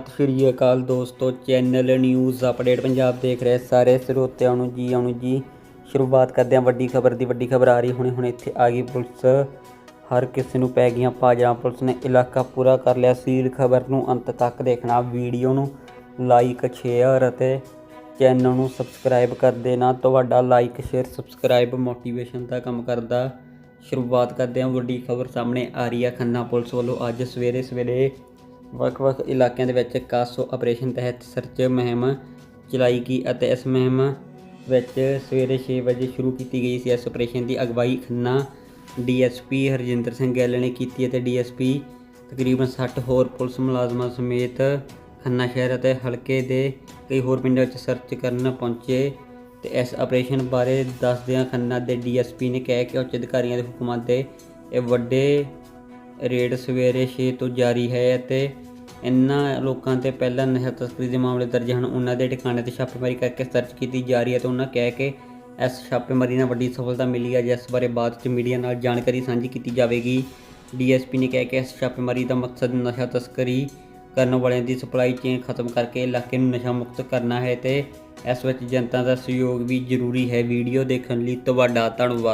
ਸਤਿ ਸ਼੍ਰੀ ਅਕਾਲ ਦੋਸਤੋ, channel news update Punjab ਦੇਖ ਰਹੇ ਸਾਰੇ ਸਰੋਤਿਆਂ ਨੂੰ ਜੀ, ਆਉਣ ਜੀ। ਸ਼ੁਰੂਆਤ ਕਰਦੇ ਹਾਂ ਵੱਡੀ ਖਬਰ ਦੀ, ਵੱਡੀ ਖਬਰ ਆ ਰਹੀ ਹੁਣੇ ਹੁਣੇ ਇੱਥੇ ਆ ਗਈ ਪੁਲਿਸ। ਹਰ ਕਿਸੇ ਨੂੰ ਪੈ ਗਈਆਂ ਪਾਜਾਂ ਪੁਲਿਸ ਨੇ ਇਲਾਕਾ ਪੂਰਾ ਕਰ ਲਿਆ। ਸੀਲ ਖਬਰ ਨੂੰ ਅੰਤ ਤੱਕ ਦੇਖਣਾ, ਵੀਡੀਓ ਨੂੰ ਲਾਈਕ ਸ਼ੇਅਰ ਅਤੇ ਚੈਨਲ ਨੂੰ ਸਬਸਕ੍ਰਾਈਬ ਕਰ ਦੇਣਾ। ਤੁਹਾਡਾ ਲਾਈਕ ਸ਼ੇਅਰ ਸਬਸਕ੍ਰਾਈਬ ਮੋਟੀਵੇਸ਼ਨ ਦਾ ਕੰਮ ਕਰਦਾ। ਸ਼ੁਰੂਆਤ ਕਰਦੇ ਹਾਂ, ਵੱਡੀ ਖਬਰ ਸਾਹਮਣੇ ਆ ਰਹੀ ਹੈ ਖੰਨਾ ਪੁਲਿਸ ਵੱਲੋਂ। ਅੱਜ ਸਵੇਰੇ ਸਵੇਰੇ ਵੱਖ-ਵੱਖ ਇਲਾਕਿਆਂ ਦੇ ਵਿੱਚ ਕਾਸੋ ਆਪਰੇਸ਼ਨ ਤਹਿਤ ਸਰਚ ਮੁਹਿੰਮ ਚਲਾਈ ਗਈ ਅਤੇ ਇਸ ਮੁਹਿੰਮ ਵਿੱਚ ਸਵੇਰੇ 6 ਵਜੇ ਸ਼ੁਰੂ ਕੀਤੀ ਗਈ ਸੀ। ਇਸ ਆਪਰੇਸ਼ਨ ਦੀ ਅਗਵਾਈ ਖੰਨਾ ਡੀਐਸਪੀ ਹਰਜਿੰਦਰ ਸਿੰਘ ਗਿੱਲ ਨੇ ਕੀਤੀ ਅਤੇ ਡੀਐਸਪੀ ਤਕਰੀਬਨ 60 ਹੋਰ ਪੁਲਿਸ ਮੁਲਾਜ਼ਮਾਂ ਸਮੇਤ ਖੰਨਾ ਸ਼ਹਿਰ ਅਤੇ ਹਲਕੇ ਦੇ ਕਈ ਹੋਰ ਪਿੰਡਾਂ ਵਿੱਚ ਸਰਚ ਕਰਨ ਪਹੁੰਚੇ ਤੇ ਇਸ ਆਪਰੇਸ਼ਨ ਬਾਰੇ ਦੱਸਦਿਆਂ ਖੰਨਾ ਦੇ ਡੀਐਸਪੀ ਨੇ ਕਿਹਾ ਕਿ ਉੱਚ ਅਧਿਕਾਰੀਆਂ ਦੇ ਹੁਕਮਾਂ ਤੇ ਇਹ ਵੱਡੇ ਰੇਡ ਸਵੇਰੇ 6 ਤੋਂ ਜਾਰੀ ਹੈ ਅਤੇ ਇਨ੍ਹਾਂ ਲੋਕਾਂ ਤੇ ਪਹਿਲਾਂ ਨਸ਼ਾ ਤਸਕਰੀ ਦੇ ਮਾਮਲੇ ਦਰਜ ਹਨ। ਉਹਨਾਂ ਦੇ ਟਿਕਾਣੇ ਤੇ ਛਾਪੇਮਾਰੀ ਕਰਕੇ ਸਰਚ ਕੀਤੀ ਜਾ ਰਹੀ ਹੈ ਤੇ ਉਹਨਾਂ ਕਹਿ ਕੇ ਇਸ ਛਾਪੇਮਾਰੀ ਨਾਲ ਵੱਡੀ ਸਫਲਤਾ ਮਿਲੀ ਹੈ। ਜਿਸ ਬਾਰੇ ਬਾਅਦ ਚ ਮੀਡੀਆ ਨਾਲ ਜਾਣਕਾਰੀ ਸਾਂਝੀ ਕੀਤੀ ਜਾਵੇਗੀ। ਡੀਐਸਪੀ ਨੇ ਕਿਹਾ ਕਿ ਇਸ ਛਾਪੇਮਾਰੀ ਦਾ ਮਕਸਦ ਨਸ਼ਾ ਤਸਕਰੀ ਕਰਨ ਵਾਲਿਆਂ ਦੀ ਸਪਲਾਈ ਚੇਨ ਖਤਮ ਕਰਕੇ ਇਲਾਕੇ ਨੂੰ ਨਸ਼ਾ ਮੁਕਤ ਕਰਨਾ ਹੈ ਤੇ ਇਸ ਵਿੱਚ ਜਨਤਾ ਦਾ ਸਹਿਯੋਗ ਵੀ ਜ਼ਰੂਰੀ ਹੈ। ਵੀਡੀਓ ਦੇਖਣ ਲਈ ਤੁਹਾਡਾ ਧੰਨਵਾਦ।